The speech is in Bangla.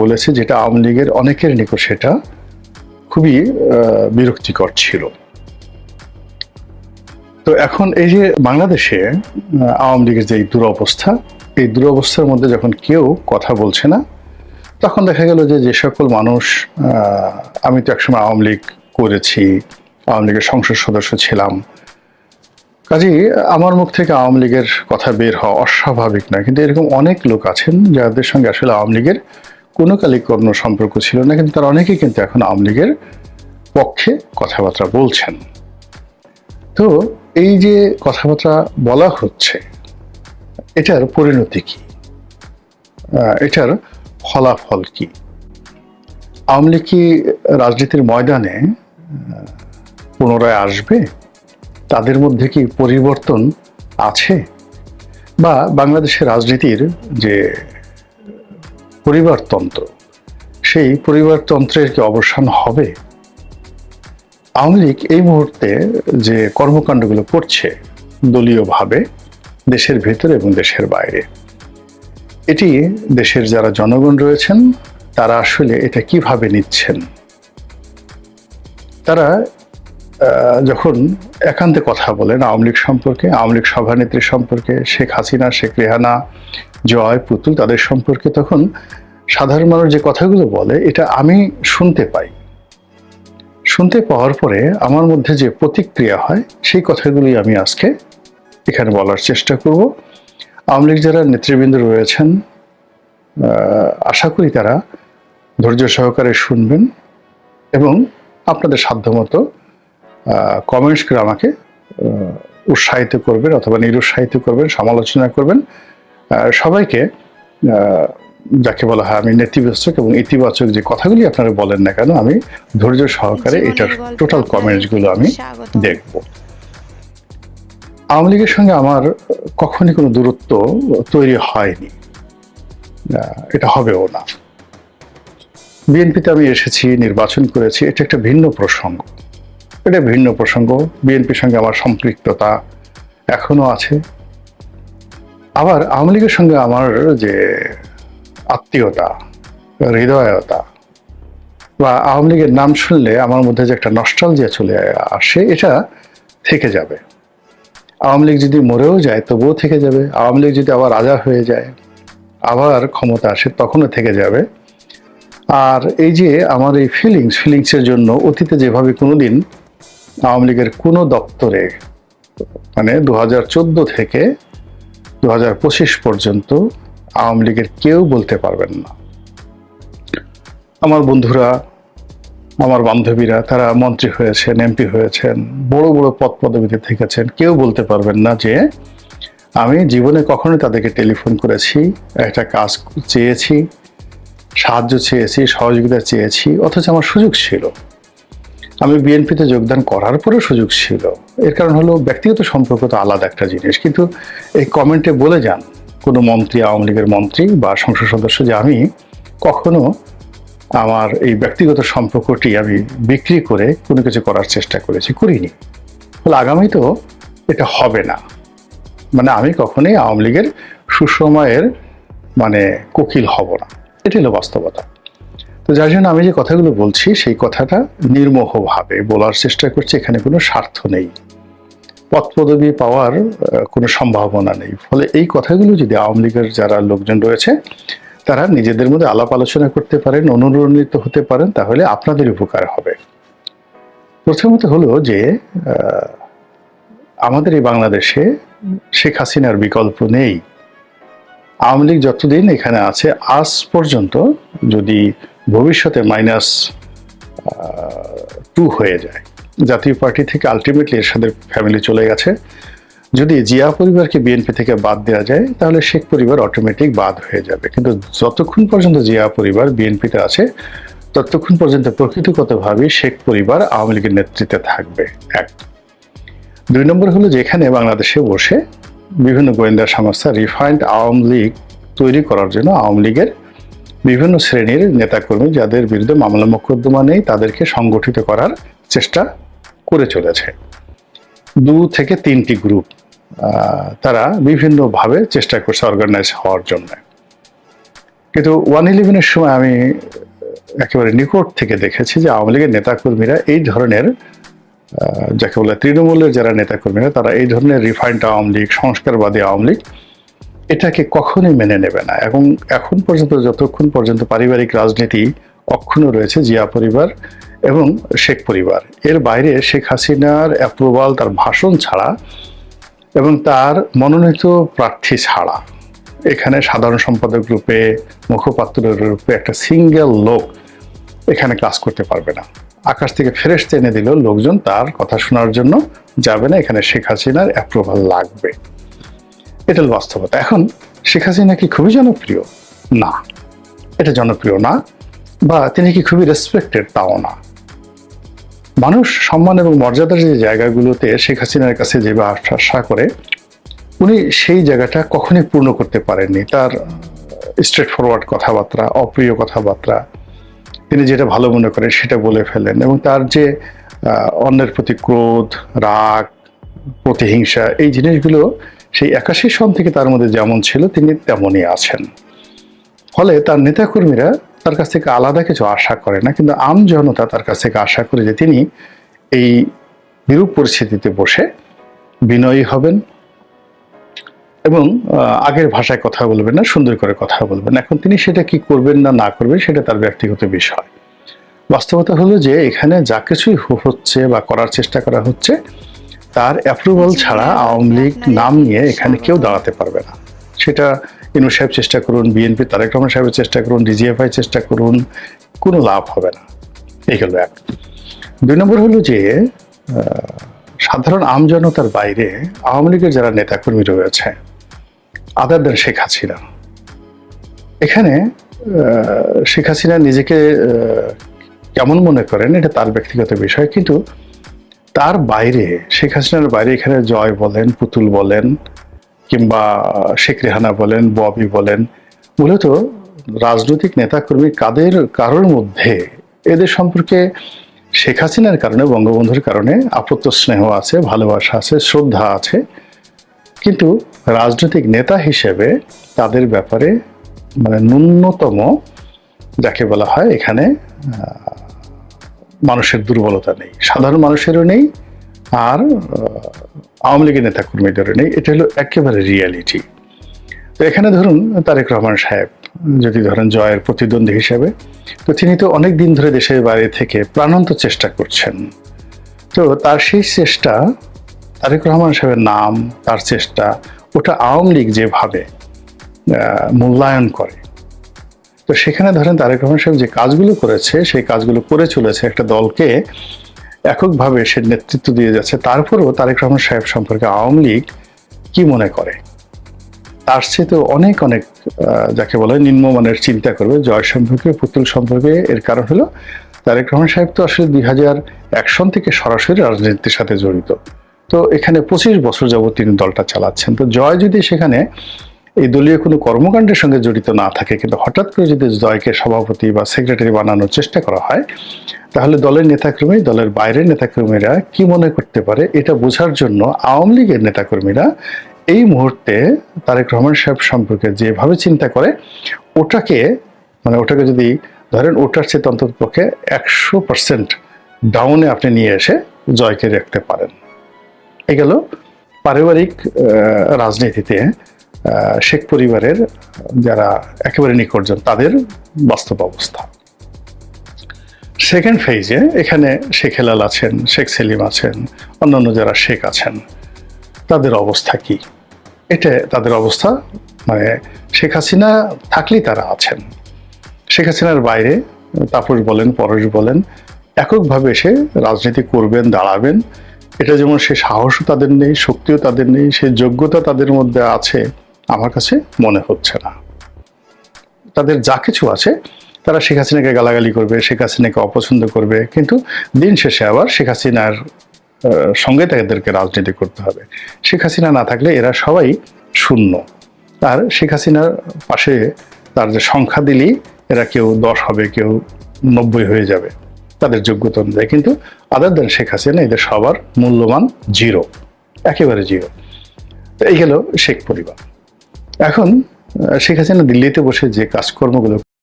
বলেছে যেটা আওয়ামী লীগের অনেকের নিকট সেটা খুবই বিরক্তিকর ছিল। তো এখন এই যে বাংলাদেশে আওয়ামী লীগের যে এই দুরবস্থা, এই দুরবস্থার মধ্যে যখন কেউ কথা বলছে না, তখন দেখা গেল যে যে সকল মানুষ আমি তো একসময় আওয়ামী লীগ করেছি, আওয়ামী লীগের সংসদ সদস্য ছিলাম। কাজেই আমার মুখ থেকে আওয়ামী লীগের কথা বের হওয়া অস্বাভাবিক নয়। কিন্তু এরকম অনেক লোক আছেন যাদের সঙ্গে আসলে আওয়ামী লীগের কোনো কালিক কোনো সম্পর্ক ছিল না, কিন্তু তারা অনেকেই কিন্তু এখন আওয়ামী লীগের পক্ষে কথাবার্তা বলছেন। তো এই যে কথাবার্তা বলা হচ্ছে, এটার পরিণতি কি? এটার ফলাফল কি? আওয়ামী লীগ কি রাজনীতির ময়দানে পুনরায় আসবে? তাদের মধ্যে কি পরিবর্তন আছে? বা বাংলাদেশের রাজনীতির যে পরিবারতন্ত্র। সেই পরিবারতন্ত্রের কি অবসান হবে? আওয়ামী লীগ এই মুহূর্তে যে কর্মকাণ্ডগুলো করছে দলীয়ভাবে দেশের ভেতরে এবং দেশের বাইরে, এটি দেশের যারা জনগণ রয়েছেন, তারা আসলে এটা কীভাবে নিচ্ছেন? তারা যখন একান্তে কথা বলেন আওয়ামী লীগ সম্পর্কে, আওয়ামী লীগ সভানেত্রী সম্পর্কে, শেখ হাসিনা, শেখ রেহানা জয় পুতুল তাদের সম্পর্কে তখন সাধারণ মানুষ যে কথাগুলো বলে, এটা আমি শুনতে পাই। শুনতে পাওয়ার পরে আমার মধ্যে যে প্রতিক্রিয়া হয়, সেই কথাগুলি আমি আজকে এখানে বলার চেষ্টা করব। আওয়ামী লীগ যারা নেতৃবৃন্দ রয়েছেন আশা করি তারা ধৈর্য সহকারে শুনবেন এবং আপনাদের সাধ্যমতো কমেন্টস করে আমাকে উৎসাহিত করবেন অথবা নিরুৎসাহিত করবেন, সমালোচনা করবেন। সবাইকে যাকে বলা হয় আমি নেতিবাচক এবং ইতিবাচক যে কথাগুলি আপনারা বলেন না কেন আমি ধৈর্য সহকারে এটার টোটাল কমেন্টসগুলো আমি। দেখব। আওয়ামী লীগের সঙ্গে আমার কখনই কোনো দূরত্ব তৈরি হয়নি। এটা হবেও না। বিএনপিতে আমি এসেছি নির্বাচন করেছি এটা একটা ভিন্ন প্রসঙ্গ। এটা ভিন্ন প্রসঙ্গ। বিএনপির সঙ্গে আমার সম্পৃক্ততা এখনও আছে। আবার আওয়ামী লীগের সঙ্গে আমার যে আত্মীয়তা, হৃদয়তা বা আওয়ামী লীগের নাম শুনলে আমার মধ্যে যে একটা নস্টালজিয়া চলে আসে, এটা থেকে যাবে। আওয়ামী লীগ যদি মরেও যায়, তবুও থেকে যাবে। আওয়ামী লীগ যদি আবার রাজা হয়ে যায়, আবার ক্ষমতা আসে, তখনও থেকে যাবে। আর এই যে আমার এই ফিলিংস ফিলিংসের জন্য অতীতে যেভাবে কোনো দিন আওয়ামী লীগের কোনো দপ্তরে মানে দু হাজার চোদ্দ থেকে দু হাজার পঁচিশ পর্যন্ত আওয়ামী লীগের কেউ বলতে পারবেন না। আমার বন্ধুরা, আমার বান্ধবীরা, তারা মন্ত্রী হয়েছেন, এমপি হয়েছেন, বড় বড় পদ পদবিতে থেকেছেন, কেউ বলতে পারবেন না যে আমি জীবনে কখনোই তাদেরকে টেলিফোন করেছি, একটা কাজ চেয়েছি, সাহায্য চেয়েছি, সহযোগিতা চেয়েছি, অথচ আমার সুযোগ ছিল। আমি বিএনপিতে যোগদান করার পরেও সুযোগ ছিল। এর কারণ হলো ব্যক্তিগত সম্পর্ক তো আলাদা একটা জিনিস। কিন্তু এই কমেন্টে বলে যান কোনো মন্ত্রী, আওয়ামী লীগের মন্ত্রী বা সংসদ সদস্য যে আমি, কখনো আমার এই ব্যক্তিগত সম্পর্কটি আমি বিক্রি করে কোনো কিছু করার চেষ্টা করেছি, করিনি। ফলে আগামী তো এটা হবে না। মানে আমি কখনোই আওয়ামী লীগের সুসময়ের মানে কোকিল হব না। এটি হলো বাস্তবতা। যার জন্য আমি যে কথাগুলো বলছি, সেই কথাটা নির্মোহভাবে বলার চেষ্টা করছি, এখানে কোনো স্বার্থ নেই। পদ পদবি পাওয়ার কোনো সম্ভাবনা নেই। ফলে এই কথাগুলো যদি আওয়ামী লীগের যারা লোকজন রয়েছে, তারা নিজেদের মধ্যে আলাপ আলোচনা করতে পারেন অনুরণিত হতে পারেন, তাহলে আপনাদের উপকার হবে। প্রথমত হলো যে আমাদের এই বাংলাদেশে শেখ হাসিনার বিকল্প নেই। আওয়ামী লীগ যতদিন এখানে আছে, আজ পর্যন্ত যদি ভবিষ্যতে মাইনাস টু হয়ে যায়, জাতীয় পার্টি থেকে আলটিমেটলি এর সাথে ফ্যামিলি চলে গেছে। যদি জিয়া পরিবারকে বিএনপি থেকে বাদ দেওয়া যায়, তাহলে শেখ পরিবার অটোমেটিক বাদ হয়ে যাবে। কিন্তু যতক্ষণ পর্যন্ত জিয়া পরিবার বিএনপিতে আছে, ততক্ষণ পর্যন্ত প্রকৃতিগতভাবে শেখ পরিবার আওয়ামী লীগের নেতৃত্বে থাকবে, এক। দুই নম্বর হলো যেখানে বাংলাদেশে বসে বিভিন্ন গোয়েন্দা সংস্থা রিফাইন্ড আওয়ামী লীগ তৈরি করার জন্য আওয়ামী লীগের বিভিন্ন শ্রেণির নেতাকর্মী যাদের বিরুদ্ধে মামলা মোকদ্দমা নেই, তাদেরকে সংগঠিত করার চেষ্টা করে চলেছে। দু থেকে তিনটি গ্রুপ তারা বিভিন্নভাবে চেষ্টা করছে অর্গানাইজ হওয়ার জন্য। কিন্তু ওয়ান ইলেভেনের সময় আমি একেবারে নিকট থেকে দেখেছি যে আওয়ামী লীগের নেতাকর্মীরা এই ধরনের যাকে বলে তৃণমূলের যারা নেতাকর্মীরা, তারা এই ধরনের রিফাইন্ড আওয়ামী লীগ, সংস্কারবাদী আওয়ামী লীগ, এটাকে কখনোই মেনে নেবে না। এবং এখন পর্যন্ত, যতক্ষণ পর্যন্ত পারিবারিক রাজনীতি অক্ষুণ্ণ রয়েছে, জিয়া পরিবার এবং শেখ পরিবার, এর বাইরে শেখ হাসিনার অ্যাপ্রুভাল তার ভাষণ ছাড়া এবং তার মনোনীত প্রার্থী ছাড়া এখানে সাধারণ সম্পাদক রূপে, মুখপাত্র রূপে একটা সিঙ্গেল লোক এখানে কাজ করতে পারবে না। আকাশ থেকে ফেরেস এনে দিল, লোকজন তার কথা শোনার জন্য যাবে না, এখানে শেখ হাসিনার অ্যাপ্রুভাল লাগবে। এটা বাস্তবতা। এখন শেখ হাসিনা কি খুবই জনপ্রিয়? না। এটা জনপ্রিয় না, বা তিনি কি খুবই রেসপেক্টেড তাও না। মানুষ সম্মান এবং মর্যাদার যে জায়গাগুলোতে শেখ হাসিনার কাছে যেভাবে আশা করে, উনি সেই জায়গাটা কখনই পূর্ণ করতে পারেননি। তার স্ট্রেট ফরওয়ার্ড কথাবার্তা, অপ্রিয় কথাবার্তা তিনি যেটা ভালো মনে করেন সেটা বলে ফেলেন এবং তার যে অন্যের প্রতি ক্রোধ, রাগ, প্রতিহিংসা এই জিনিসগুলো সেই একাশি সন থেকে তার মধ্যে যেমন ছিল তিনি তেমনই আছেন। ফলে তার নেতাকর্মীরা তার কাছ থেকে আলাদা কিছু আশা করে না, কিন্তু আম জনতা তার কাছ থেকে আশা করে যে তিনি এই বিরূপ পরিস্থিতিতে বসে বিনয়ী হবেন এবং আগের ভাষায় কথা বলবেন না সুন্দর করে কথা বলবেন এখন তিনি সেটা কি করবেন না না করবেন সেটা তার ব্যক্তিগত বিষয়। বাস্তবতা হলো যে এখানে যা কিছুই হচ্ছে বা করার চেষ্টা করা হচ্ছে তার অ্যাপ্রুভাল ছাড়া আওয়ামী লীগ নাম নিয়ে এখানে কেউ দাঁড়াতে পারবে না। সেটা ইনু সাহেব চেষ্টা করুন বিএনপি তারেক রহমান সাহেবের চেষ্টা করুন ডিজিএফআই চেষ্টা করুন কোনো লাভ হবে না। এই গেল এক। দুই নম্বর হলো যে সাধারণ আমজনতার বাইরে আওয়ামী লীগের যারা নেতাকর্মী রয়েছে আদার দেন শেখ হাসিনা এখানে শেখ হাসিনা নিজেকে কেমন মনে করেন, এটা তার ব্যক্তিগত বিষয়, কিন্তু তার বাইরে শেখ হাসিনার বাইরে এখানে জয় বলেন, পুতুল বলেন, কিংবা শেখ রেহানা বলেন ববি বলেন, মূলত রাজনৈতিক নেতাকর্মী কাদের, কারোর মধ্যে এদের সম্পর্কে শেখ হাসিনার কারণে, বঙ্গবন্ধুর কারণে আপত্ত স্নেহ আছে, ভালোবাসা আছে, শ্রদ্ধা আছে কিন্তু রাজনৈতিক নেতা হিসেবে তাদের ব্যাপারে মানে ন্যূনতম যাকে বলা হয় এখানে মানুষের দুর্বলতা নেই, সাধারণ মানুষেরও নেই আর আওয়ামী লীগের নেতাকর্মীদেরও নেই। এটা হলো একেবারে রিয়ালিটি। তো এখানে ধরুন তারেক রহমান সাহেব, যদি ধরেন জয়ের প্রতিদ্বন্দ্বী হিসেবে, তো তিনি তো অনেক দিন ধরে দেশের বাইরে থেকে প্রাণান্ত চেষ্টা করছেন। তো তার সেই চেষ্টা তারেক রহমান সাহেবের নাম, তার চেষ্টা, ওটা আওয়ামী লীগ যেভাবে মূল্যায়ন করে। তো সেখানে ধরেন তারেক রহমান সাহেব যে কাজগুলো করেছে, সেই কাজগুলো করে চলেছে একটা দলকে এককভাবে সে নেতৃত্ব দিয়ে যাচ্ছে। তারপরেও তারেক রহমান সাহেব সম্পর্কে আওয়ামী লীগ কি মনে করে? তার চেয়ে তো অনেক অনেক যাকে বলে নিম্নমানের চিন্তা করবে জয় সম্পর্কে, পুতুল সম্পর্কে। এর কারণ হলো, তারেক রহমান সাহেব তো আসলে দুই হাজার এক সন থেকে সরাসরি রাজনীতির সাথে জড়িত। তো এখানে পঁচিশ বছর যাবত তিনি দলটা চালাচ্ছেন। তো জয় যদি সেখানে এই দলীয় কোনো কর্মকাণ্ডের সঙ্গে জড়িত না থাকে, কিন্তু হঠাৎ করে যদি জয়কে সভাপতি বা সেক্রেটারি বানানোর চেষ্টা করা হয়, তাহলে দলের নেতাকর্মী, দলের বাইরের নেতাকর্মীরা কি মনে করতে পারে? এটা বোঝার জন্য আওয়ামী লীগের নেতাকর্মীরা এই মুহূর্তে তারেক রহমান সাহেব সম্পর্কে যেভাবে চিন্তা করে, ওটাকে মানে ওটাকে যদি ধরেন ওটার চেয়ে অন্তত পক্ষে একশো পার্সেন্ট ডাউনে আপনি নিয়ে এসে জয়কে রাখতে পারেন। এ গেল পারিবারিক রাজনীতিতে শেখ পরিবারের যারা একেবারে নিকটজন, তাদের বাস্তব অবস্থা। সেকেন্ড ফেজে এখানে শেখ হেলাল আছেন, শেখ সেলিম আছেন, অন্যান্য যারা শেখ আছেন, তাদের অবস্থা কি? এটা তাদের অবস্থা মানে শেখ হাসিনা থাকলেই তারা আছেন। শেখ হাসিনার বাইরে, তাপস বলেন, পরশ বলেন, এককভাবে এসে রাজনীতি করবেন, দাঁড়াবেন এটা যেমন সে সাহসও তাদের নেই, শক্তিও তাদের নেই, সে যোগ্যতা তাদের মধ্যে আছে, আমার কাছে মনে হচ্ছে না। তাদের যা কিছু আছে, তারা শেখ হাসিনাকে গালাগালি করবে, শেখ হাসিনাকে অপছন্দ করবে, কিন্তু দিন শেষে আবার শেখ হাসিনার সঙ্গে তাদেরকে রাজনীতি করতে হবে। শেখ হাসিনা না থাকলে এরা সবাই শূন্য। আর শেখ হাসিনার পাশে তার যে সংখ্যা দিলেই এরা কেউ দশ হবে, কেউ নব্বই হয়ে যাবে। তাদের যোগ্যতা অনুযায়ী। কিন্তু আদার দেন শেখ হাসিনা, এদের সবার মূল্যবান জিরো, একেবারে জিরো। এই হলো শেখ পরিবার। এখন শেখ হাসিনা দিল্লিতে বসে যে কাজকর্মগুলো